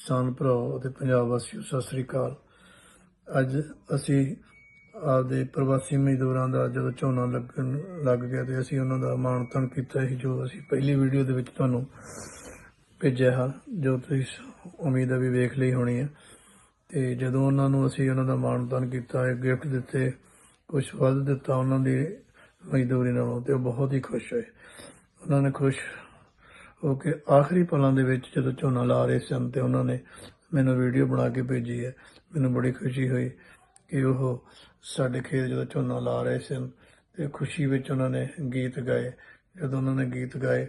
ਕਿਸਾਨ ਭਰਾਓ ਅਤੇ ਪੰਜਾਬ ਵਾਸੀਓ, ਸਤਿ ਸ੍ਰੀ ਅਕਾਲ। ਅੱਜ ਅਸੀਂ ਆਪਦੇ ਪ੍ਰਵਾਸੀ ਮਜ਼ਦੂਰਾਂ ਦਾ ਜਦੋਂ ਝੋਨਾ ਲੱਗਣ ਲੱਗ ਗਿਆ ਤੇ ਅਸੀਂ ਉਹਨਾਂ ਦਾ ਮਾਣ ਤਾਣ ਕੀਤਾ ਸੀ, ਜੋ ਅਸੀਂ ਪਹਿਲੀ ਵੀਡੀਓ ਦੇ ਵਿੱਚ ਤੁਹਾਨੂੰ ਭੇਜਿਆ ਹੈ, ਜੋ ਤੁਸੀਂ ਉਮੀਦ ਹੈ ਵੀ ਵੇਖ ਲਈ ਹੋਣੀ ਹੈ ਤੇ ਜਦੋਂ ਉਹਨਾਂ ਨੂੰ ਅਸੀਂ ਉਹਨਾਂ ਦਾ ਮਾਣ ਤਾਣ ਕੀਤਾ ਹੈ ਗਿਫਟ ਦਿੱਤੇ ਕੁਝ ਵੱਧ ਦਿੱਤਾ ਉਹਨਾਂ ਦੀ ਮਜ਼ਦੂਰੀ ਨਾਲੋਂ, ਤੇ ਉਹ ਬਹੁਤ ਹੀ ਖੁਸ਼ ਹੋਏ। ਉਹਨਾਂ ਨੇ ਖੁਸ਼ ਉਹ ਕਿ ਆਖਰੀ ਪਲਾਂ ਦੇ ਵਿੱਚ ਜਦੋਂ ਝੋਨਾ ਲਾ ਰਹੇ ਸਨ ਤੇ ਉਹਨਾਂ ਨੇ ਮੈਨੂੰ ਵੀਡੀਓ ਬਣਾ ਕੇ ਭੇਜੀ ਹੈ। ਮੈਨੂੰ ਬੜੀ ਖੁਸ਼ੀ ਹੋਈ ਕਿ ਉਹ ਸਾਡੇ ਖੇਤ ਜਦੋਂ ਝੋਨਾ ਲਾ ਰਹੇ ਸਨ ਤੇ ਖੁਸ਼ੀ ਵਿੱਚ ਉਹਨਾਂ ਨੇ ਗੀਤ ਗਾਏ। ਜਦੋਂ ਉਹਨਾਂ ਨੇ ਗੀਤ ਗਾਏ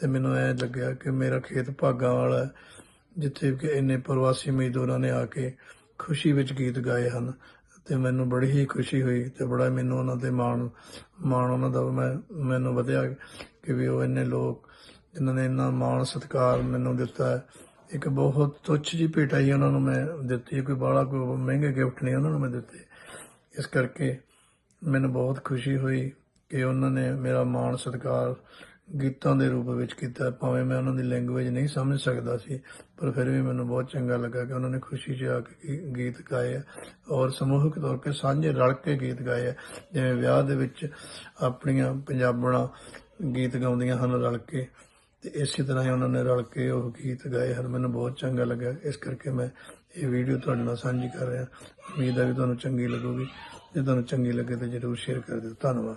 ਤੇ ਮੈਨੂੰ ਐ ਲੱਗਿਆ ਕਿ ਮੇਰਾ ਖੇਤ ਭਾਗਾਂ ਵਾਲਾ ਹੈ, ਜਿੱਥੇ ਕਿ ਇੰਨੇ ਪ੍ਰਵਾਸੀ ਮਜ਼ਦੂਰਾਂ ਨੇ ਆ ਕੇ ਖੁਸ਼ੀ ਵਿੱਚ ਗੀਤ ਗਾਏ ਹਨ। ਤੇ ਮੈਨੂੰ ਬੜੀ ਹੀ ਖੁਸ਼ੀ ਹੋਈ ਤੇ ਬੜਾ ਮੈਨੂੰ ਉਹਨਾਂ ਤੇ ਮਾਣ ਮਾਣ ਉਹਨਾਂ ਦਾ ਮੈਂ, ਮੈਨੂੰ ਵਧਿਆ ਕਿ ਵੀ ਉਹ ਇੰਨੇ ਲੋਕ ਜਿਨ੍ਹਾਂ ਨੇ ਇੰਨਾ ਮਾਣ ਸਤਿਕਾਰ ਮੈਨੂੰ ਦਿੱਤਾ ਹੈ। ਇੱਕ ਬਹੁਤ ਤੁੱਛ ਜੀ ਭੇਟਾ ਹੀ ਉਹਨਾਂ ਨੂੰ ਮੈਂ ਦਿੱਤੀ ਕੋਈ ਬਾਹਲਾ ਕੋਈ ਮਹਿੰਗੇ ਗਿਫਟ ਨਹੀਂ ਉਹਨਾਂ ਨੂੰ ਮੈਂ ਦਿੱਤੇ। ਇਸ ਕਰਕੇ ਮੈਨੂੰ ਬਹੁਤ ਖੁਸ਼ੀ ਹੋਈ ਕਿ ਉਹਨਾਂ ਨੇ ਮੇਰਾ ਮਾਣ ਸਤਿਕਾਰ ਗੀਤਾਂ ਦੇ ਰੂਪ ਵਿੱਚ ਕੀਤਾ। ਭਾਵੇਂ ਮੈਂ ਉਹਨਾਂ ਦੀ ਲੈਂਗੁਏਜ ਨਹੀਂ ਸਮਝ ਸਕਦਾ ਸੀ, ਪਰ ਫਿਰ ਵੀ ਮੈਨੂੰ ਬਹੁਤ ਚੰਗਾ ਲੱਗਾ ਕਿ ਉਹਨਾਂ ਨੇ ਖੁਸ਼ੀ 'ਚ ਆ ਕੇ ਗੀ- ਗੀਤ ਗਾਏ ਆ। ਔਰ ਸਮੂਹਿਕ ਤੌਰ ਤੇ ਸਾਂਝੇ ਰਲ ਕੇ ਗੀਤ ਗਾਏ ਆ। ਜਿਵੇਂ ਵਿਆਹ ਦੇ ਵਿੱਚ ਆਪਣੀਆਂ ਪੰਜਾਬਣਾਂ ਗੀਤ ਗਾਉਂਦੀਆਂ ਹਨ ਰਲ ਕੇ। ਤੇ ਇਸੇ ਤਰ੍ਹਾਂ ਹੀ ਉਹਨਾਂ ਨੇ ਰਲ ਕੇ ਉਹ ਗੀਤ ਗਾਏ। ਹਨ ਮੈਨੂੰ ਬਹੁਤ ਚੰਗਾ ਲੱਗਾ। ਇਸ ਕਰਕੇ ਮੈਂ ਇਹ ਵੀਡੀਓ ਤੁਹਾਡੇ ਨਾਲ ਸਾਂਝੀ ਕਰ ਰਿਹਾ। ਉਮੀਦ ਹੈ ਕਿ ਤੁਹਾਨੂੰ ਚੰਗੀ ਲੱਗੂਗੀ। ਜੇ ਤੁਹਾਨੂੰ ਚੰਗੀ ਲੱਗੇ ਤਾਂ ਜਰੂਰ ਸ਼ੇਅਰ ਕਰ ਦਿਓ। ਧੰਨਵਾਦ।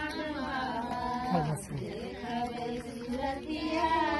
Muchas gracias.